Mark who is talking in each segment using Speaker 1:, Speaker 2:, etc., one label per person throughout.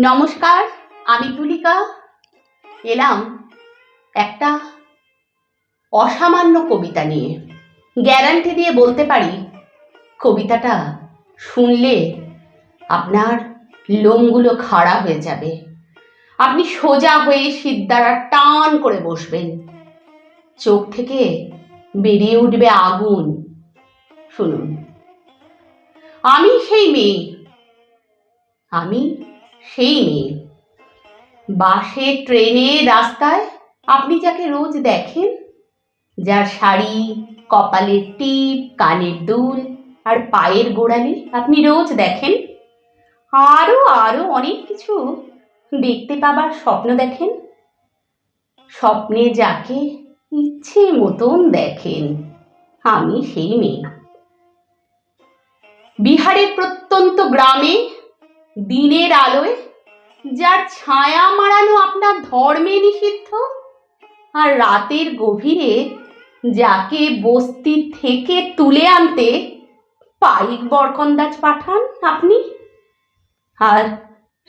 Speaker 1: নমস্কার, আমি তুলিকা। এলাম একটা অসামান্য কবিতা নিয়ে। গ্যারান্টি দিয়ে বলতে পারি, কবিতাটা শুনলে আপনার লোমগুলো খাড়া হয়ে যাবে। আপনি সোজা হয়ে সিদ্ধারা টান করে বসবেন। চোখ থেকে বেরিয়ে উঠবে আগুন। শুনুন। আমি সেই মেয়ে। আমি সেই মেয়ে। বাসে ট্রেনে রাস্তায় আপনি যাকে রোজ দেখেন, যার শাড়ি, কপালের টিপ, কানের দুল আর পায়ের গোড়ালি আপনি রোজ দেখেন আরও আরও অনেক কিছু দেখতে পাবার স্বপ্ন দেখেন, স্বপ্নে যাকে ইচ্ছে মতন দেখেন, আমি সেই মেয়ে বিহারের প্রত্যন্ত গ্রামে দিনের আলোয় যার ছায়া মারানো আপনার ধর্মে নিষিদ্ধ আর রাতের গভীরে যাকে বস্তি থেকে তুলে আনতে পাইক বরকন্দাজ পাঠান আপনি? আর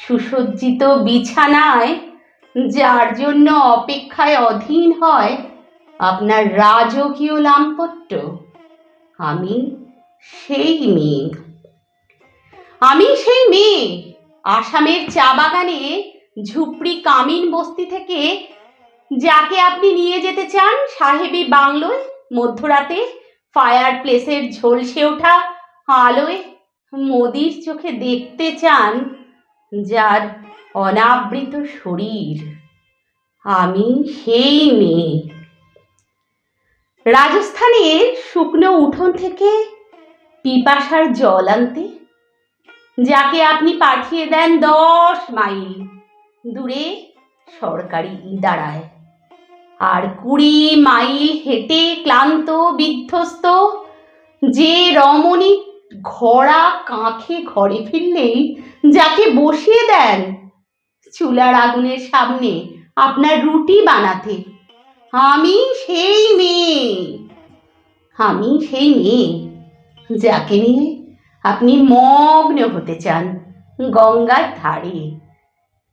Speaker 1: সুসজ্জিত বিছানায় যার জন্য অপেক্ষায় অধীন হয় আপনার রাজকীয় লাম্পট্য আমি সেই মেয়ে আমি সেই মেয়ে। আসামের চা বাগানে ঝুপড়ি কামিন বস্তি থেকে যাকে আপনি নিয়ে যেতে চান, সাহেবি বাংলোয় মধ্যরাতে ফায়ার প্লেসের ঝলসে ওঠা আলোয় মোদির চোখে দেখতে চান যার অনাবৃত শরীর। আমি সেই মেয়ে। রাজস্থানের শুকনো উঠোন থেকে পিপাসার জল আনতে যাকে আপনি পাঠিয়ে দেন দশ মাইল। দূরে সরকারি ইদারায় আর কুড়ি মাইল হেঁটে ক্লান্ত, বিধ্বস্ত, যে রমণী ঘোড়া কাঁখে ঘরে ফিরলেই যাকে বসিয়ে দেন, চুলার আগুনের সামনে আপনার রুটি বানাতে, আমি সেই মেয়ে। আমি সেই মেয়ে যাকে নিয়ে আপনি মগ্ন হতে চান গঙ্গার ধারে।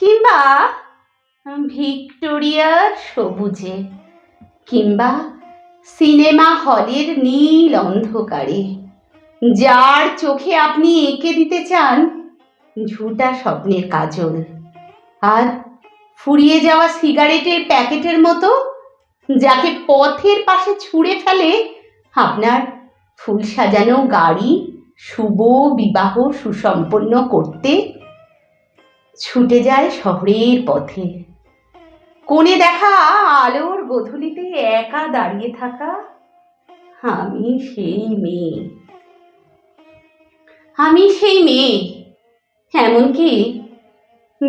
Speaker 1: কিংবা ভিক্টোরিয়ার সবুজে, কিংবা সিনেমা হলের নীল অন্ধকারে, যার চোখে আপনি এঁকে দিতে চান ঝুটা স্বপ্নের কাজল। আর ফুরিয়ে যাওয়া সিগারেটের প্যাকেটের মতো, যাকে পথের পাশে ছুঁড়ে ফেলে আপনার ফুল সাজানো গাড়ি শুভ বিবাহ সুসম্পন্ন করতে ছুটে যায় শহরের পথে। কোণে দেখা আলোর গধূলিতে একা দাঁড়িয়ে থাকা আমি সেই মেয়ে। আমি সেই মেয়ে, এমনকি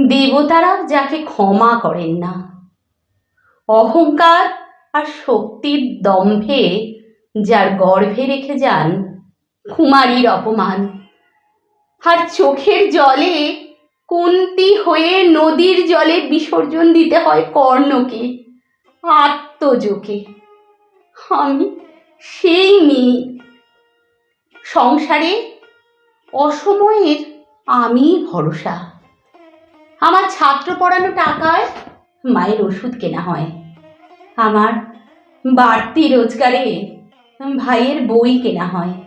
Speaker 1: দেবতারা যাকে ক্ষমা করেন না। অহংকার আর শক্তির দম্ভে যার গর্ভে রেখে যান কুমারীর অপমান। আর চোখের জলে কুন্তি হয়ে নদীর জলে বিসর্জন দিতে হয় কর্ণকে আত্মজোকে আমি সেই মেয়ে। সংসারে অসময়ের আমি ভরসা। আমার ছাত্র পড়ানো টাকায় মায়ের ওষুধ কেনা হয়। আমার বাড়তি রোজগারে ভাইয়ের বই কেনা হয়।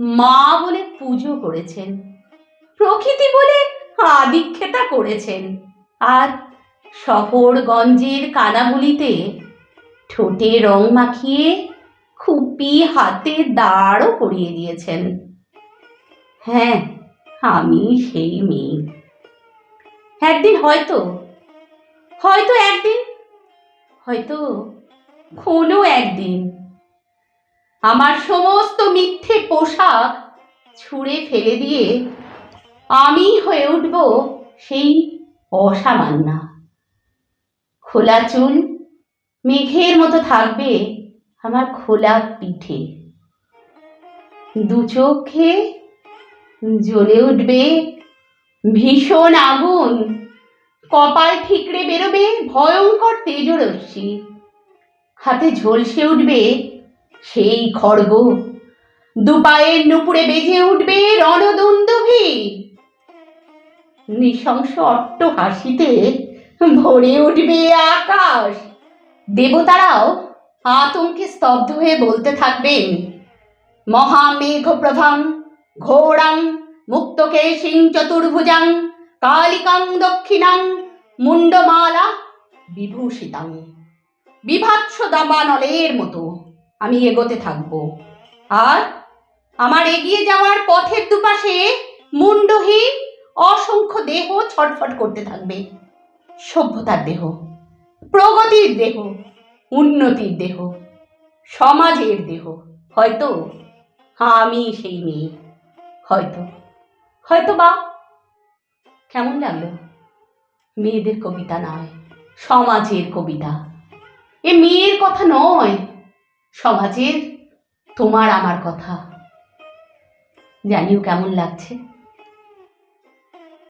Speaker 1: মা বলে পুজো করেছেন, প্রকৃতি বলে আদিক্ষেতা করেছেন। আর শহরগঞ্জের কানাবুলিতে ঠোঁটে রং মাখিয়ে খুপি হাতে দাঁড়ও করিয়ে দিয়েছেন। হ্যাঁ আমি সেই মেয়ে। একদিন হয়তো হয়তো একদিন, হয়তো কোনো একদিন। আমার সমস্ত মিথ্যে পোশাক ছুঁড়ে ফেলে দিয়ে আমি হয়ে উঠব সেই অসামান্য খোলা চুল, মেঘের মতো থাকবে আমার খোলা পিঠে। দু চোখে জ্বলে উঠবে, ভীষণ আগুন, কপাল ঠিকরে বেরোবে, ভয়ঙ্কর তেজরশ্মি। হাতে ঝলসে উঠবে সেই খড়গ দুপায়ের নুপুরে বেজে উঠবে রণদুন্দুভি নৃশংস অট্ট হাসিতে ভরে উঠবে আকাশ। দেবতারাও আতঙ্কে স্তব্ধ হয়ে বলতে থাকবেন মহামেঘ প্রভাং ঘোড়াং মুক্তকে সিং চতুর্ভুজাং, কালিকাং দক্ষিণাং মুন্ডমালা বিভূষিতাং। বিভৎস দাবানলের মতো আমি এগোতে থাকব। আর আমার এগিয়ে যাওয়ার পথের দুপাশে মুন্ডহীন, অসংখ্য দেহ ছটফট করতে থাকবে। সভ্যতার দেহ, প্রগতির দেহ, উন্নতির দেহ, সমাজের দেহ, হয়তো আমি সেই মেয়ে, হয়তো হয়তো বা। কেমন লাগল? মেয়েদের কবিতা নয়, সমাজের কবিতা। এ মেয়ের কথা নয় সমাজের তোমার আমার কথা। জানিও কেমন লাগছে?